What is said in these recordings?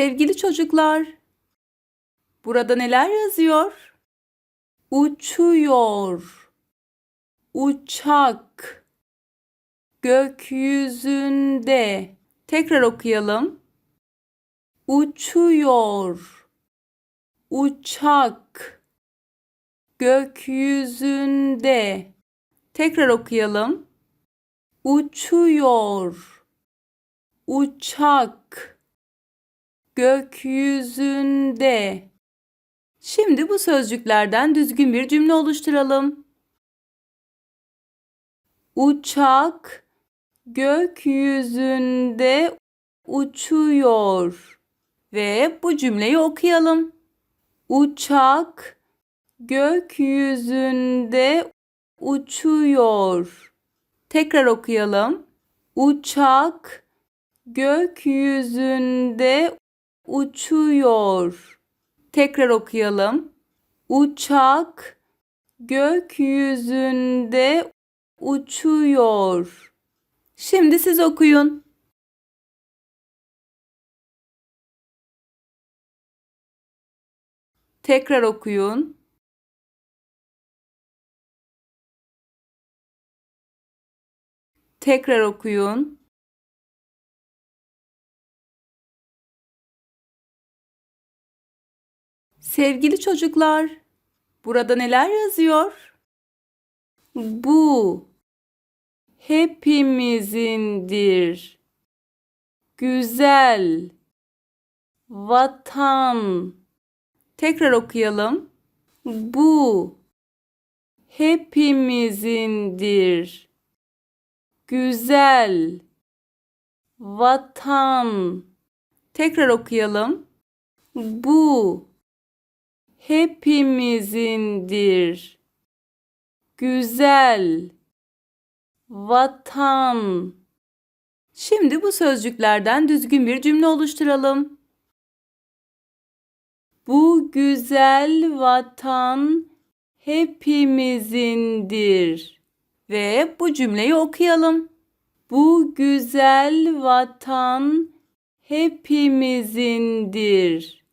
Sevgili çocuklar, burada neler yazıyor? Uçuyor, uçak, gökyüzünde. Tekrar okuyalım. Uçuyor, uçak, gökyüzünde. Tekrar okuyalım. Uçuyor, uçak, gökyüzünde. Şimdi bu sözcüklerden düzgün bir cümle oluşturalım. Uçak gökyüzünde uçuyor ve bu cümleyi okuyalım. Uçak gökyüzünde uçuyor. Tekrar okuyalım. Uçak gökyüzünde uçuyor. Tekrar okuyalım. Uçak gökyüzünde uçuyor. Şimdi siz okuyun. Tekrar okuyun. Tekrar okuyun. Sevgili çocuklar, burada neler yazıyor? Bu hepimizindir. Güzel vatan. Tekrar okuyalım. Bu hepimizindir. Güzel vatan. Tekrar okuyalım. Bu hepimizindir. Güzel vatan. Şimdi bu sözcüklerden düzgün bir cümle oluşturalım. Bu güzel vatan hepimizindir. Ve bu cümleyi okuyalım. Bu güzel vatan hepimizindir.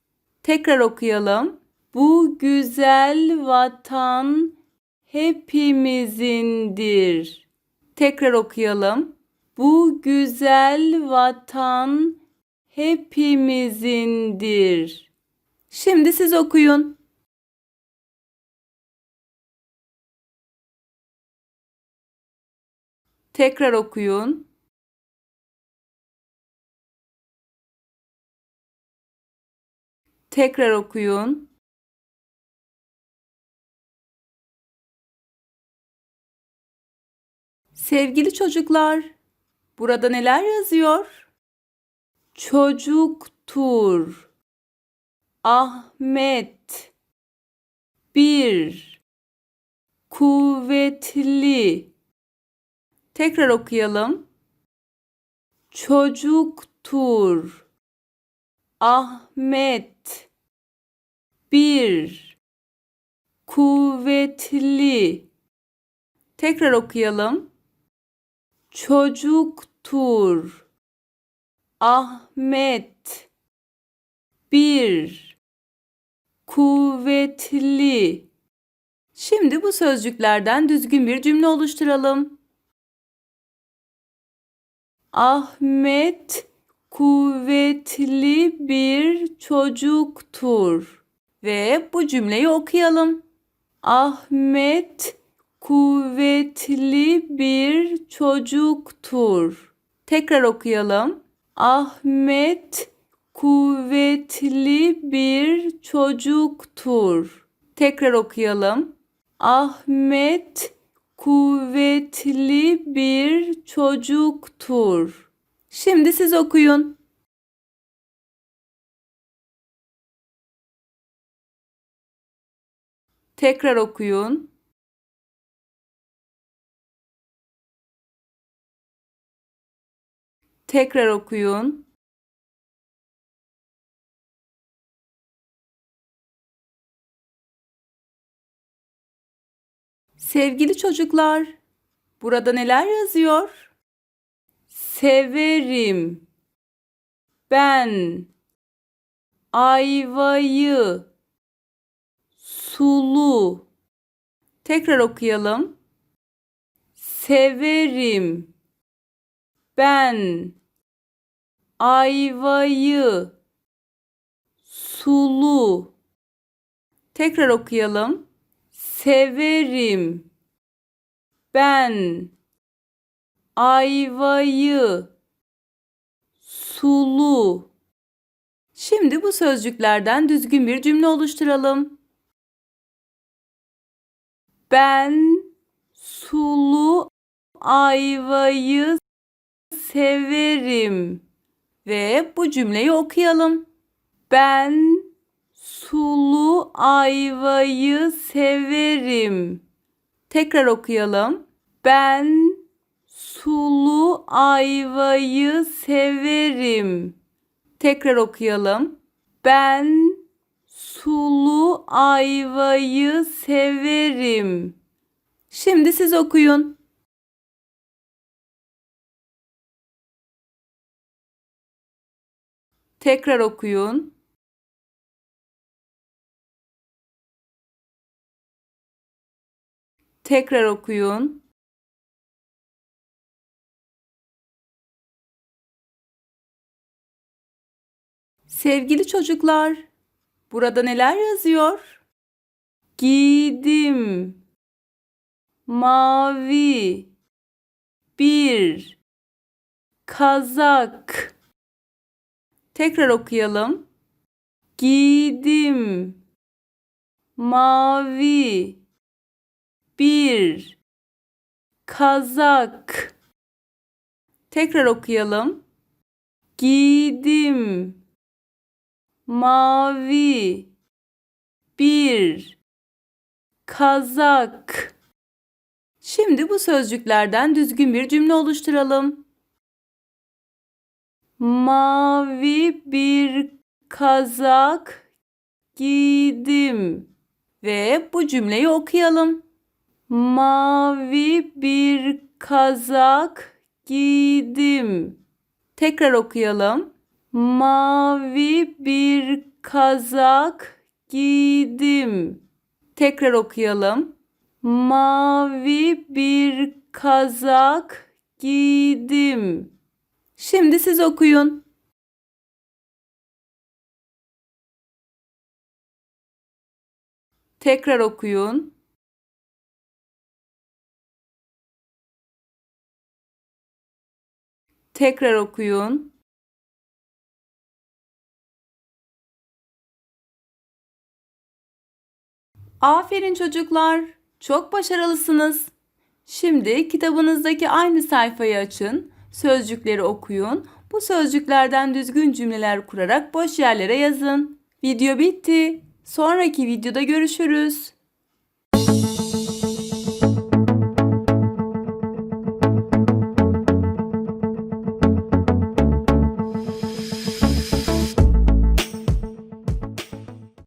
Tekrar okuyalım. Bu güzel vatan hepimizindir. Tekrar okuyalım. Bu güzel vatan hepimizindir. Şimdi siz okuyun. Tekrar okuyun. Tekrar okuyun. Sevgili çocuklar, burada neler yazıyor? Çocuktur. Ahmet. Bir. Kuvvetli. Tekrar okuyalım. Çocuktur. Ahmet. Bir. Kuvvetli. Tekrar okuyalım. Çocuktur. Ahmet. Bir. Kuvvetli. Şimdi bu sözcüklerden düzgün bir cümle oluşturalım. Ahmet kuvvetli bir çocuktur. Ve bu cümleyi okuyalım. Ahmet kuvvetli bir çocuktur. Tekrar okuyalım. Ahmet kuvvetli bir çocuktur. Tekrar okuyalım. Ahmet kuvvetli bir çocuktur. Şimdi siz okuyun. Tekrar okuyun. Tekrar okuyun. Sevgili çocuklar, burada neler yazıyor? Severim. Ben ayvayı sulu tekrar okuyalım. Severim ben ayvayı sulu tekrar okuyalım. Severim ben ayvayı sulu Şimdi bu sözcüklerden düzgün bir cümle oluşturalım. Ben sulu ayvayı severim. Ve bu cümleyi okuyalım. Ben sulu ayvayı severim. Tekrar okuyalım. Ben sulu ayvayı severim. Tekrar okuyalım. Ben sulu ayvayı severim. Şimdi siz okuyun. Tekrar okuyun. Tekrar okuyun. Sevgili çocuklar, burada neler yazıyor? Giydim. Mavi. Bir. Kazak. Tekrar okuyalım. Giydim. Mavi. Bir. Kazak. Tekrar okuyalım. Giydim mavi bir kazak. Şimdi bu sözcüklerden düzgün bir cümle oluşturalım. Mavi bir kazak giydim ve bu cümleyi okuyalım. Mavi bir kazak giydim. Tekrar okuyalım mavi bir kazak giydim. Tekrar okuyalım. Mavi bir kazak giydim. Şimdi siz okuyun. Tekrar okuyun. Tekrar okuyun. Aferin çocuklar. Çok başarılısınız. Şimdi kitabınızdaki aynı sayfayı açın. Sözcükleri okuyun. Bu sözcüklerden düzgün cümleler kurarak boş yerlere yazın. Video bitti. Sonraki videoda görüşürüz.